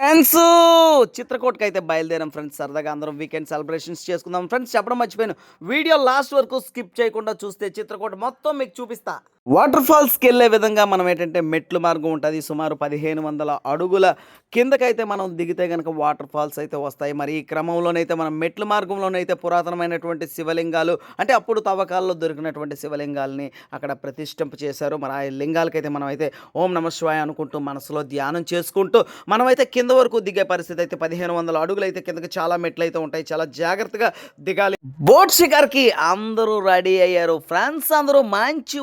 Friends చిత్రకూటకి అయితే బయలుదేరాం friends. సరదాగా అందరం వీకెండ్ సెలబ్రేషన్స్ చేసుకుందాం. ఫ్రెండ్స్ చెప్పడం మర్చిపోయాను. వీడియో లాస్ట్ వరకు స్కిప్ చేయకుండా చూస్తే చిత్రకూట మొత్తం మీకు చూపిస్తా. వాటర్ ఫాల్స్కి వెళ్ళే విధంగా మనం ఏంటంటే మెట్లు మార్గం ఉంటుంది. సుమారు పదిహేను వందల అడుగుల కిందకైతే మనం దిగితే కనుక వాటర్ ఫాల్స్ అయితే వస్తాయి. మరి ఈ క్రమంలోనైతే మనం మెట్లు మార్గంలోనైతే పురాతనమైనటువంటి శివలింగాలు అంటే అప్పుడు తవ్వకాల్లో దొరికినటువంటి శివలింగాల్ని అక్కడ ప్రతిష్ఠింప చేశారు. మరి ఆ లింగాలకైతే మనం అయితే ఓం నమశివాయ అనుకుంటూ మనసులో ధ్యానం చేసుకుంటూ మనమైతే కింద వరకు దిగే పరిస్థితి అయితే పదిహేను వందల అడుగులు అయితే కిందకి చాలా మెట్లు అయితే ఉంటాయి. చాలా జాగ్రత్తగా దిగాలి. బోట్ షికార్కి అందరూ రెడీ అయ్యారు. ఫ్రెండ్స్ అందరూ మంచి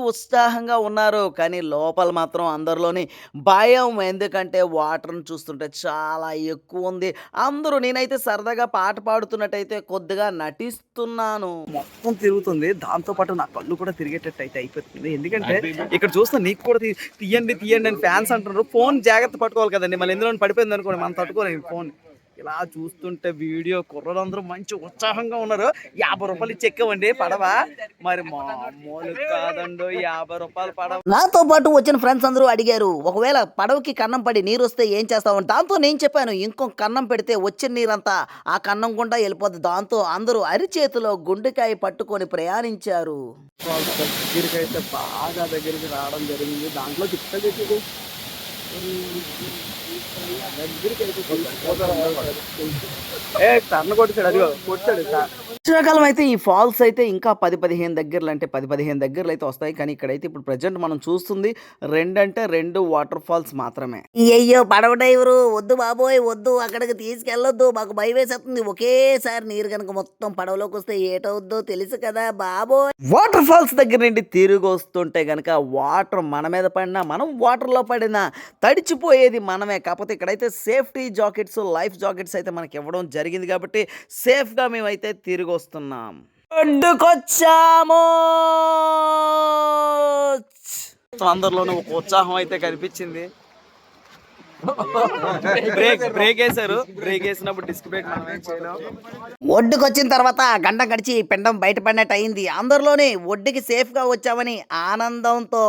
ఉత్సాహంగా ఉన్నారు. కానీ లోపల మాత్రం అందరిలోని భయం. ఎందుకంటే వాటర్ని చూస్తుంటే చాలా ఎక్కువ ఉంది. అందరూ నేనైతే సరదాగా పాట పాడుతున్నట్టయితే కొద్దిగా నటిస్తున్నాను. మొత్తం తిరుగుతుంది. దాంతో పాటు నా కళ్ళు కూడా తిరిగేటట్టు అయితే అయిపోతుంది. ఎందుకంటే ఇక్కడ చూస్తే నీకు కూడా తీయండి తీయండి అని ఫ్యాన్స్ అంటున్నారు. ఫోన్ జాగ్రత్త పట్టుకోవాలి కదండి. మళ్ళీ ఎందులో పడిపోయింది అనుకోండి. మనం తట్టుకోలేము ఫోన్ ఇలా చూస్తుంటే వీడియో కుర్రలందరూ మంచి ఉత్సాహంగా ఉన్నారు. యాభై రూపాయలు ఇచ్చి ఎక్కవండి పడవ? మరి మామూలు కాదండి యాభై రూపాయలు పడవ? నాతో పాటు వచ్చిన ఫ్రెండ్స్ అందరూ అడిగారు ఒకవేళ పడవకి కన్నం పడి నీరు వస్తే ఏం చేస్తావు? దాంతో నేను చెప్పాను ఇంకో కన్నం పెడితే వచ్చిన నీరంతా ఆ కన్నం గుండా వెళ్ళిపోద్ది. దాంతో అందరూ అరిచేతిలో గుండెకాయ పట్టుకొని ప్రయాణించారు. దగ్గరికి అయితే బాగా దగ్గరికి రావడం జరిగింది. దాంట్లో దగ్గరికి ఏ టర్న్ కొట్టాడు అదిగో కొట్టాడు వర్షాకాలం అయితే ఈ ఫాల్స్ అయితే ఇంకా పది పదిహేను దగ్గరలు అంటే పది పదిహేను దగ్గరలు అయితే వస్తాయి. కానీ ఇక్కడైతే ఇప్పుడు ప్రజెంట్ మనం చూస్తుంది రెండంటే రెండు వాటర్ ఫాల్స్ మాత్రమే. అయ్యో పడవ డ్రైవరు వద్దు బాబోయ్ వద్దు అక్కడికి తీసుకెళ్ళొద్దు. మాకు భయం వేసేస్తుంది. ఒకేసారి నీరు కనుక మొత్తం పడవలోకి వస్తే ఏటవుద్దో తెలుసు కదా బాబోయ్. వాటర్ ఫాల్స్ దగ్గర నుండి తిరిగి వస్తుంటే కనుక వాటర్ మన మీద పడినా మనం వాటర్లో పడినా తడిచిపోయేది మనమే. కాకపోతే ఇక్కడైతే సేఫ్టీ జాకెట్స్ లైఫ్ జాకెట్స్ అయితే మనకి ఇవ్వడం జరిగింది కాబట్టి సేఫ్గా మేమైతే తిరిగి వస్తున్నాం ఒడ్డుకొచ్చాము అందరిలోనూ ఒక ఉత్సాహం అయితే కనిపించింది. బ్రేక్ బ్రేక్ వేశారు. బ్రేక్ వేసినప్పుడు డిస్క్ బ్రేక్ మనం ఏం చేయలేం. ఒడ్డుకు వచ్చిన తర్వాత గంట గడిచి పిండం బయటపడినట్టు అయింది. అందరిలోనే ఒడ్డుకి సేఫ్గా వచ్చామని ఆనందంతో.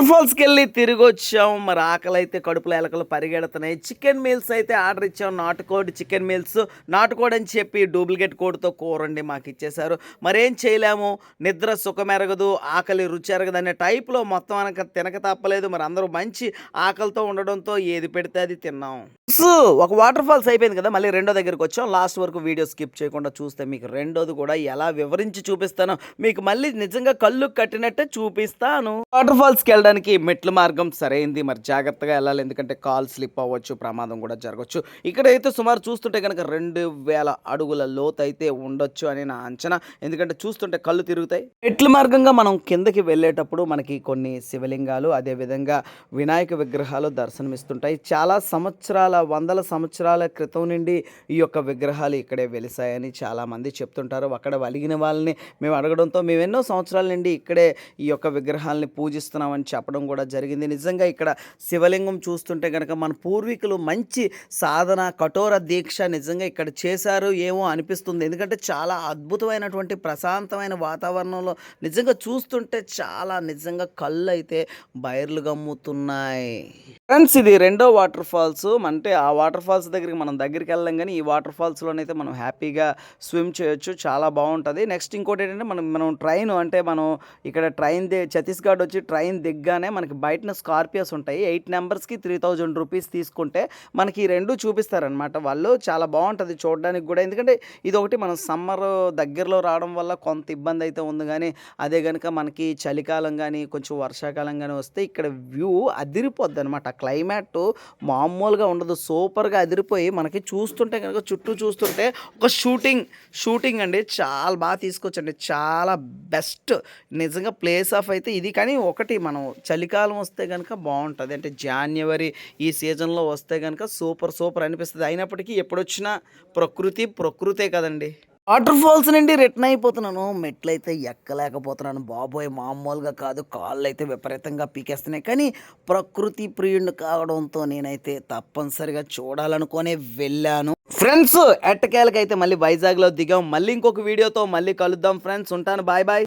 వాటర్ ఫాల్స్కి వెళ్ళి తిరిగి వచ్చాం మరి ఆకలి అయితే కడుపులో ఎలకలు పరిగెడుతున్నాయి. చికెన్ మీల్స్ అయితే ఆర్డర్ ఇచ్చాం. నాటుకోడి చికెన్ మీల్స్ నాటుకోడి అని చెప్పి డూప్లికేట్ కోడితో కూరండి మాకు ఇచ్చేశారు. మరేం చేయలేము. నిద్ర సుఖమెరగదు ఆకలి రుచి ఎరగదు అనే టైప్లో మొత్తం అనక తినక తప్పలేదు. మరి అందరూ మంచి ఆకలితో ఉండడంతో ఏది పెడితే అది తిన్నాం. సో, ఒక వాటర్ ఫాల్స్ అయిపోయింది కదా. మళ్ళీ రెండో దగ్గరికి వచ్చాం. లాస్ట్ వరకు వీడియో స్కిప్ చేయకుండా చూస్తే మీకు రెండోది కూడా ఎలా వివరించి చూపిస్తాను మీకు మళ్ళీ నిజంగా కళ్ళు కట్టినట్టే చూపిస్తాను. వాటర్ ఫాల్స్కి వెళ్ళడానికి మెట్ల మార్గం సరైంది. మరి జాగ్రత్తగా వెళ్ళాలి. ఎందుకంటే కాల్ స్లిప్ అవ్వచ్చు ప్రమాదం కూడా జరగవచ్చు ఇక్కడైతే సుమారు చూస్తుంటే కనుక రెండు వేల అడుగుల లోతు అయితే ఉండొచ్చు అని నా అంచనా. ఎందుకంటే చూస్తుంటే కళ్ళు తిరుగుతాయి. మెట్ల మార్గంగా మనం కిందకి వెళ్ళేటప్పుడు మనకి కొన్ని శివలింగాలు అదేవిధంగా వినాయక విగ్రహాలు దర్శనమిస్తుంటాయి. చాలా సంవత్సరాల వందల సంవత్సరాల క్రితం నుండి ఈ యొక్క విగ్రహాలు ఇక్కడే వెలిసాయని చాలామంది చెప్తుంటారు. అక్కడ వలిగిన వాళ్ళని మేము అడగడంతో మేము ఎన్నో సంవత్సరాల నుండి ఇక్కడే ఈ యొక్క విగ్రహాలని పూజిస్తున్నామని చెప్పడం కూడా జరిగింది. నిజంగా ఇక్కడ శివలింగం చూస్తుంటే కనుక మన పూర్వీకులు మంచి సాధన కఠోర దీక్ష నిజంగా ఇక్కడ చేశారు ఏమో అనిపిస్తుంది. ఎందుకంటే చాలా అద్భుతమైనటువంటి ప్రశాంతమైన వాతావరణంలో నిజంగా చూస్తుంటే చాలా నిజంగా కళ్ళు అయితే బయర్లు గమ్ముతున్నాయి. ఫ్రెండ్స్ ఇది రెండో వాటర్ ఫాల్స్. అంటే ఆ వాటర్ ఫాల్స్ దగ్గరికి మనం దగ్గరికి వెళ్ళాం కానీ ఈ వాటర్ ఫాల్స్లోనైతే మనం హ్యాపీగా స్విమ్ చేయొచ్చు. చాలా బాగుంటుంది. నెక్స్ట్ ఇంకోటి ఏంటంటే మనం మనం ట్రైన్ అంటే మనం ఇక్కడ ట్రైన్ దే ఛత్తీస్గఢ్ వచ్చి ట్రైన్ దిగ్గానే మనకి బయటన స్కార్పియోస్ ఉంటాయి. ఎయిట్ నెంబర్స్కి త్రీ థౌజండ్ రూపీస్ తీసుకుంటే మనకి ఈ రెండు చూపిస్తారనమాట వాళ్ళు. చాలా బాగుంటుంది చూడడానికి కూడా. ఎందుకంటే ఇది ఒకటి మనం సమ్మర్ దగ్గరలో రావడం వల్ల కొంత ఇబ్బంది అయితే ఉంది కానీ అదే కనుక మనకి చలికాలం కానీ కొంచెం వర్షాకాలం కానీ వస్తే ఇక్కడ వ్యూ అదిరిపోద్ది అనమాట క్లైమేట్ మామూలుగా ఉండదు. సూపర్గా అదిరిపోయి మనకి చూస్తుంటే కనుక చుట్టూ చూస్తుంటే ఒక షూటింగ్ షూటింగ్ అండి. చాలా బాగా తీసుకొచ్చండి. చాలా బెస్ట్. నిజంగా ప్లేస్ ఆఫ్ అయితే ఇది. కానీ ఒకటి మనం చలికాలం వస్తే కనుక బాగుంటుంది. అంటే జాన్యువరి ఈ సీజన్లో వస్తే కనుక సూపర్ సూపర్ అనిపిస్తుంది. అయినప్పటికీ ఎప్పుడొచ్చినా ప్రకృతి ప్రకృతే కదండి. వాటర్ ఫాల్స్ నుండి రిటర్న్ అయిపోతున్నాను. మెట్లయితే ఎక్కలేకపోతున్నాను. బాబోయ్ మామూలుగా కాదు. కాళ్ళు అయితే విపరీతంగా పీకేస్తున్నాయి. కానీ ప్రకృతి ప్రియుడిని కావడంతో నేనైతే తప్పనిసరిగా చూడాలనుకునే వెళ్ళాను. ఫ్రెండ్స్ ఎట్టకేలకైతే మళ్ళీ వైజాగ్లో దిగాం. మళ్ళీ ఇంకొక వీడియోతో మళ్ళీ కలుద్దాం. ఫ్రెండ్స్ ఉంటాను. Bye bye.